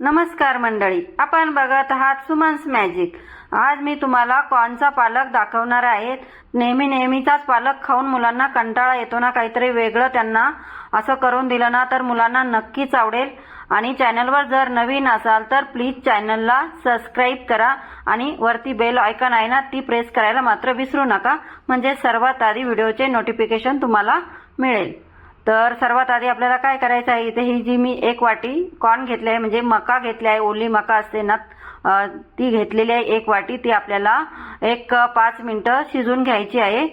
नमस्कार मंडळी आपण बघत आहात सुमन्स मॅजिक. आज मी तुम्हाला कॉर्नचा पालक दाखवणार आहे. नेहमी नेहमीचाच पालक खाऊन मुलांना कंटाळा येतो ना काहीतरी वेगळं त्यांना असं करून दिलं ना तर मुलांना नक्कीच आवडेल. आणि चॅनलवर जर नवीन असाल तर प्लीज चॅनलला सबस्क्राईब करा आणि वरती बेल आयकॉन आहे ना ती प्रेस करायला मात्र विसरू नका. म्हणजे सर्वात आधी व्हिडिओचे नोटिफिकेशन तुम्हाला मिळेल. तर सर्वात आधी आपल्याला काय करायचं आहे इथे? ही जी मी एक वाटी कॉर्न घेतली आहे म्हणजे मका घेतली आहे ओली मका असते ना ती घेतलेली आहे एक वाटी. ती आपल्याला एक पाच मिनटं शिजून घ्यायची आहे.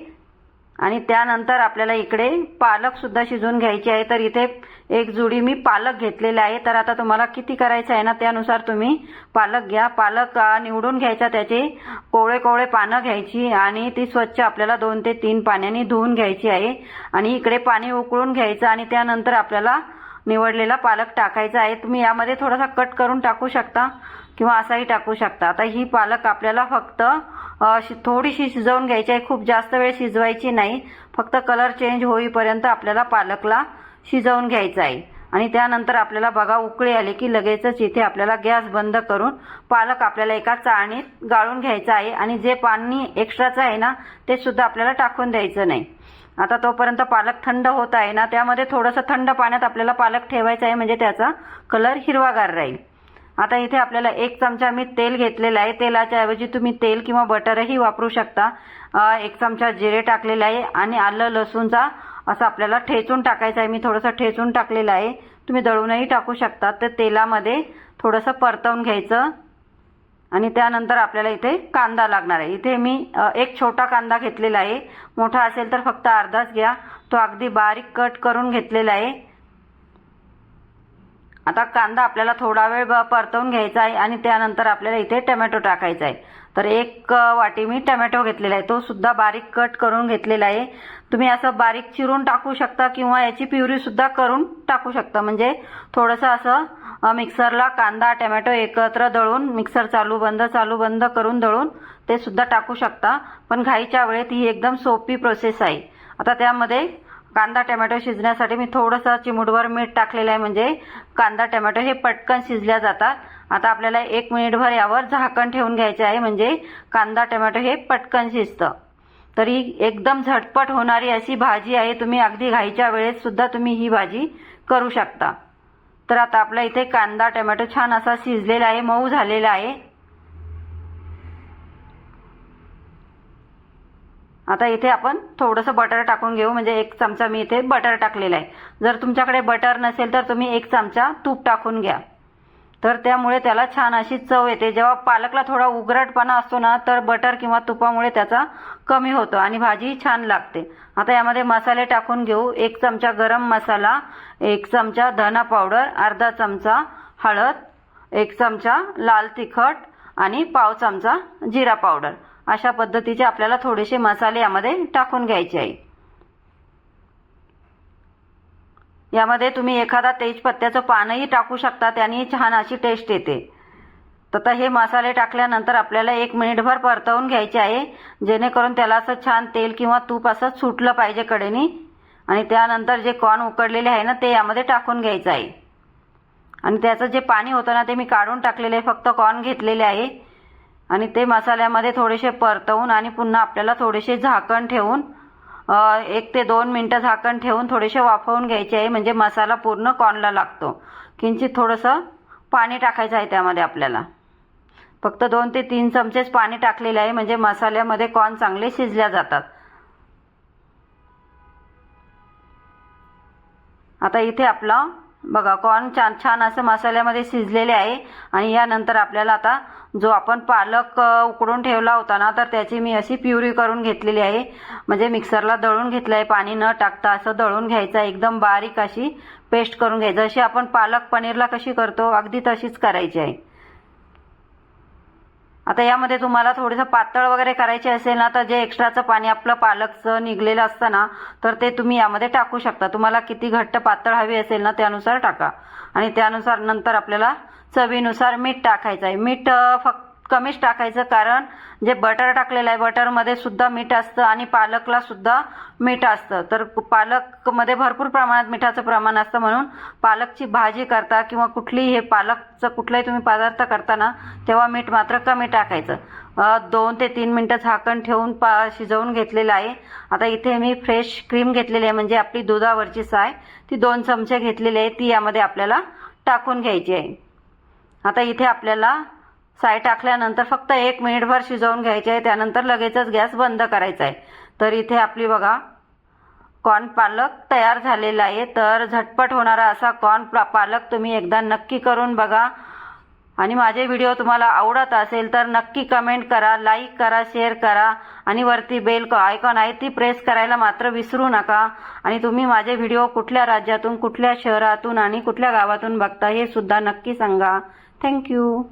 आणि त्यानंतर आपल्याला इकडे पालक सुद्धा शिजवून घ्यायची आहे. तर इथे एक जुडी मी पालक घेतलेला आहे. तर आता तुम्हाला किती करायचं आहे ना त्यानुसार तुम्ही पालक घ्या. पालक निवडून घ्यायचा त्याचे कोवळे कोवळे पानं घ्यायची आणि ती स्वच्छ आपल्याला दोन ते तीन पाण्याने धुवून घ्यायची आहे. आणि इकडे पाणी उकळून घ्यायचं आणि त्यानंतर आपल्याला निवडलेला पालक टाकायचा आहे. तुम्ही यामध्ये थोडासा कट करून टाकू शकता. किंवा असाही टाकू शकता. आता ही पालक आपल्याला फक्त शि- थोडीशी शिजवून घ्यायची आहे. खूप जास्त वेळ शिजवायची नाही. फक्त कलर चेंज होईपर्यंत आपल्याला पालकला शिजवून घ्यायचं आहे. आणि त्यानंतर आपल्याला बघा उकळी आली की लगेचच इथे आपल्याला गॅस बंद करून पालक आपल्याला एका चाळणीत गाळून घ्यायचं आहे. आणि जे पाणी एक्स्ट्राचं आहे ना ते सुद्धा आपल्याला टाकून द्यायचं नाही. आता तोपर्यंत पालक थंड होत आहे ना त्यामध्ये थोडंसं थंड पाण्यात आपल्याला पालक ठेवायचा आहे. म्हणजे त्याचा कलर हिरवागार राहील. आता इथे आपल्याला एक चमचा मी तेल घेतलेलं आहे. तेलाच्या ऐवजी तुम्ही तेल किंवा बटरही वापरू शकता. एक चमचा जिरे टाकलेला आहे आणि आलं लसूणचा असं आपल्याला ठेचून टाकायचं आहे. मी थोडंसं ठेचून टाकलेलं आहे. तुम्ही दळूनही टाकू शकता. तर तेलामध्ये थोडंसं परतवून घ्यायचं. आणि त्यानंतर आपल्याला इथे कांदा लागणार आहे. इथे मी एक छोटा कांदा घेतलेला आहे. मोठा असेल तर फक्त अर्धाच घ्या. तो अगदी बारीक कट करून घेतलेला आहे. आता कांदा आपल्याला थोडा वेळ ब- परतवून घ्यायचा आहे आणि त्यानंतर आपल्याला इथे टमॅटो टाकायचा आहे. तर एक वाटी मी टमॅटो घेतलेला आहे. तो सुद्धा बारीक कट करून घेतलेला आहे. तुम्ही असं बारीक चिरून टाकू शकता किंवा याची प्युरी सुद्धा करून टाकू शकता. म्हणजे थोडंसं असं मिक्सरला कांदा टमॅटो एकत्र दळून मिक्सर चालू बंद चालू बंद करून दळून ते सुद्धा टाकू शकता. पण घाईच्या वेळेत ही एकदम सोपी प्रोसेस आहे. आता त्यामध्ये कांदा टमॅटो शिजण्यासाठी मी थोडंसं चिमूटभर मीठ टाकलेलं आहे. म्हणजे कांदा टमॅटो हे पटकन शिजल्या जातात. आता आपल्याला एक मिनिटभर यावर झाकण ठेवून घ्यायचे आहे. म्हणजे कांदा टमॅटो हे पटकन शिजतं. तरी एकदम झटपट होणारी अशी भाजी आहे. तुम्ही अगदी घाईच्या वेळेस सुद्धा तुम्ही ही भाजी करू शकता. तर आता आपला इथे कांदा टमॅटो छान असा शिजलेला आहे मऊ झालेला आहे. आता इथे आपण थोडंसं बटर टाकून घेऊ. म्हणजे एक चमचा मी इथे बटर टाकलेला आहे. जर तुमच्याकडे बटर नसेल तर तुम्ही एक चमचा तूप टाकून घ्या. तर त्यामुळे त्याला छान अशी चव येते. जेव्हा पालकला थोडा उघरटपणा असतो ना तर बटर किंवा तुपामुळे त्याचा कमी होतो आणि भाजी छान लागते. आता यामध्ये मसाले टाकून घेऊ. एक चमचा गरम मसाला एक चमचा धना पावडर अर्धा चमचा हळद एक चमचा लाल तिखट आणि पाव चमचा जिरा पावडर. अशा पद्धतीचे आपल्याला थोडेसे मसाले यामध्ये टाकून घ्यायचे आहे. यामध्ये तुम्ही एखादा तेजपत्त्याचं पानही टाकू शकता त्याने छान अशी टेस्ट येते. तर हे मसाले टाकल्यानंतर आपल्याला एक मिनिटभर परतवून घ्यायचे आहे जेणेकरून त्याला असं छान तेल किंवा तूप असं सुटलं पाहिजे कडेने. आणि त्यानंतर जे कॉर्न उकडलेले आहे ना ते यामध्ये टाकून घ्यायचं आहे. आणि त्याचं जे पाणी होतं ना ते मी काढून टाकलेलं आहे फक्त कॉर्न घेतलेले आहे. आणि ते मसाल्यामध्ये थोडेसे परतवून आणि पुन्हा आपल्याला थोडेसे झाकण ठेवून एक ते दोन मिनटं झाकण ठेवून थोडेसे वाफवून घ्यायचे आहे. म्हणजे मसाला पूर्ण कॉर्नला लागतो. किंचित थोडंसं पाणी टाकायचं आहे त्यामध्ये आपल्याला. फक्त दोन ते तीन चमचेच पाणी टाकलेले आहे. म्हणजे मसाल्यामध्ये कॉर्न चांगले शिजल्या जातात. आता इथे आपलं बघा कॉर्न छान छान असं मसाल्यामध्ये शिजलेले आहे. आणि यानंतर आपल्याला आता जो आपण पालक उकडून ठेवला होता ना तर त्याची मी अशी प्युरी करून घेतलेली आहे. म्हणजे मिक्सरला दळून घेतलं आहे पाणी न टाकता असं दळून घ्यायचं आहे एकदम बारीक अशी पेस्ट करून घ्यायचं. जशी आपण पालक पनीरला कशी करतो अगदी तशीच करायची आहे. आता यामध्ये तुम्हाला थोडंसं पातळ वगैरे करायचे असेल ना तर जे एक्स्ट्राचं पाणी आपलं पालकचं निघलेलं असतं ना तर ते तुम्ही यामध्ये टाकू शकता. तुम्हाला किती घट्ट पातळ हवी असेल ना त्यानुसार टाका. आणि त्यानुसार नंतर आपल्याला चवीनुसार मीठ टाकायचं आहे मीठ फक्त कमीच टाकायचं कारण जे बटर टाकलेलं आहे बटरमध्ये सुद्धा मीठ असतं आणि पालकला सुद्धा मीठ असतं. तर पालकमध्ये भरपूर प्रमाणात मिठाचं प्रमाण असतं म्हणून पालकची भाजी करता किंवा कुठलीही हे पालकचं कुठलाही तुम्ही पदार्थ करताना तेव्हा मीठ मात्र कमी टाकायचं. दोन ते तीन मिनटं झाकण ठेवून पा शिजवून घेतलेलं आहे. आता इथे मी फ्रेश क्रीम घेतलेली आहे म्हणजे आपली दुधावरची साय ती दोन चमचे घेतलेली आहे ती यामध्ये आपल्याला टाकून घ्यायची आहे. आता इथे आपल्याला साय टाकल्यानंतर फक्त एक मिनिटभर शिजवून घ्यायचे आहे. त्यानंतर लगेचच गॅस बंद करायचा आहे. तर इथे आपली बघा कॉर्न पालक तयार झालेला आहे. तर झटपट होणारा असा कॉर्न पालक तुम्ही एकदा नक्की करून बघा. आणि माझे व्हिडिओ तुम्हाला आवडत असेल तर नक्की कमेंट करा लाईक करा शेअर करा. आणि वरती बेल आयकॉन आहे ती प्रेस करायला मात्र विसरू नका. आणि तुम्ही माझे व्हिडिओ कुठल्या राज्यातून कुठल्या शहरातून आणि कुठल्या गावातून बघता हे सुद्धा नक्की सांगा. थँक्यू.